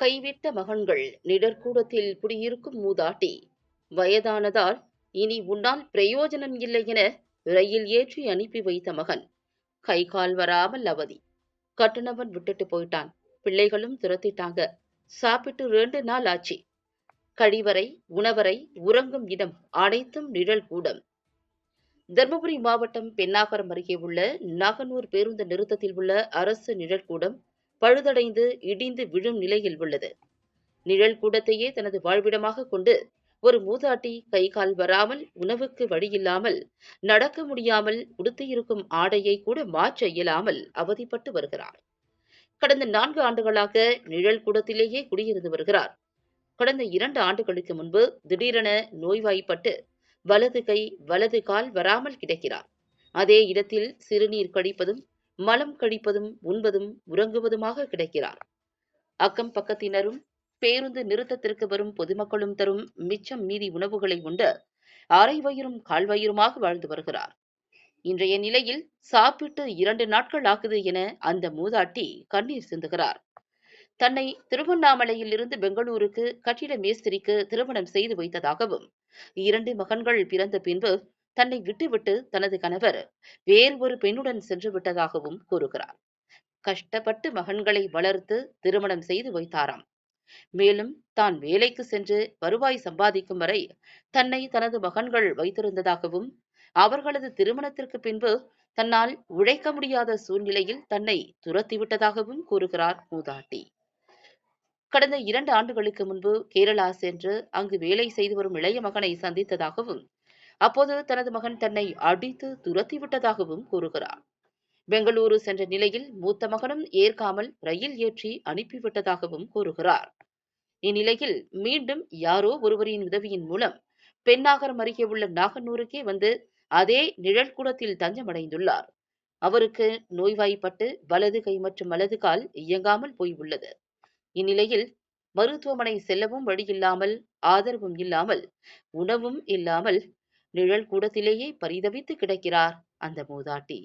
கைவிட்ட மகன்கள் நிழற்கூடத்தில் குடியிருக்கும் மூதாட்டி. வயதானதால் இனி உன்னால் பிரயோஜனம் இல்லை என ரயில் ஏற்றி அனுப்பி வைத்த மகன். கை கால் வராமல் அவதி. கட்டுனவன் விட்டுட்டு போயிட்டான். பிள்ளைகளும் துரத்திட்டாங்க. சாப்பிட்டு ரெண்டு நாள் ஆச்சு. கழிவறை உணவறை உறங்கும் இடம் அனைத்தும் நிழல் கூடம். தர்மபுரி மாவட்டம் பெண்ணாகரம் அருகே உள்ள நாகனூர் பேருந்து நிறுத்தத்தில் உள்ள அரசு நிழற்கூடம் பழுதடைந்து இடிந்து விழும் நிலையில் உள்ளது. நிழல் கூடத்தையே தனது வாழ்விடமாக கொண்டு ஒரு மூதாட்டி கை கால் வராமல் உணவுக்கு வழியில்லாமல் நடக்க முடியாமல் உடுத்தியிருக்கும் ஆடையை கூட மாற்ற இயலாமல் அவதிப்பட்டு வருகிறார். கடந்த நான்கு ஆண்டுகளாக நிழல் கூடத்திலேயே குடியிருந்து வருகிறார். கடந்த இரண்டு ஆண்டுகளுக்கு முன்பு திடீரென நோய்வாய்ப்பட்டு வலது கை வலது கால் வராமல் கிடக்கிறார். அதே இடத்தில் சிறுநீர் கழிப்பதும் மலம் கழிப்பதும் உண்பதும் உறங்குவதுமாக கிடைக்கிறார். அக்கம் பக்கத்தினரும் பேருந்து நிறுத்தத்திற்கு வரும் பொதுமக்களும் தரும் மிச்சம் மீதி உணவுகளை உண்டு அரை வயிறும் கால் வாழ்ந்து வருகிறார். இன்றைய நிலையில் சாப்பிட்டு இரண்டு நாட்கள் ஆகுது என அந்த மூதாட்டி கண்ணீர் சிந்துகிறார். தன்னை திருவண்ணாமலையில் இருந்து பெங்களூருக்கு கட்டிட மேஸ்திரிக்கு திருமணம் செய்து வைத்ததாகவும் இரண்டு மகன்கள் பிறந்த பின்பு தன்னை விட்டுவிட்டு தனது கணவர் வேறு ஒரு பெண்ணுடன் சென்று விட்டதாகவும் கூறுகிறார். கஷ்டப்பட்டு மகன்களை வளர்த்து திருமணம் செய்து வைத்தாராம். மேலும் தான் வேலைக்கு சென்று வருவாய் சம்பாதிக்கும் வரை தன்னை தனது மகன்கள் வைத்திருந்ததாகவும் அவர்களது திருமணத்திற்கு பின்பு தன்னால் உழைக்க முடியாத சூழ்நிலையில் தன்னை துரத்திவிட்டதாகவும் கூறுகிறார் மூதாட்டி. கடந்த இரண்டு ஆண்டுகளுக்கு முன்பு கேரளா சென்று அங்கு வேலை செய்து வரும் இளைய மகனை சந்தித்ததாகவும் அப்போது தனது மகன் தன்னை அடித்து துரத்திவிட்டதாகவும் கூறுகிறார். பெங்களூரு சென்ற நிலையில் மூத்த மகனும் ஏற்காமல் ரயில் ஏற்றி அனுப்பிவிட்டதாகவும் கூறுகிறார். இந்நிலையில் மீண்டும் யாரோ ஒருவரின் உதவியின் மூலம் பெண்ணாகரம் அருகே உள்ள நாகனூருக்கே வந்து அதே நிழற்கூடத்தில் தஞ்சமடைந்துள்ளார். அவருக்கு நோய்வாய்ப்பட்டு வலது கை மற்றும் வலது கால் இயங்காமல் போய் உள்ளது இந்நிலையில் மருத்துவமனை செல்லவும் வழியில்லாமல் ஆதரவும் இல்லாமல் உணவும் இல்லாமல் நிழல் கூடத்திலேயே பரிதவித்து கிடக்கிறார் அந்த மூதாட்டி.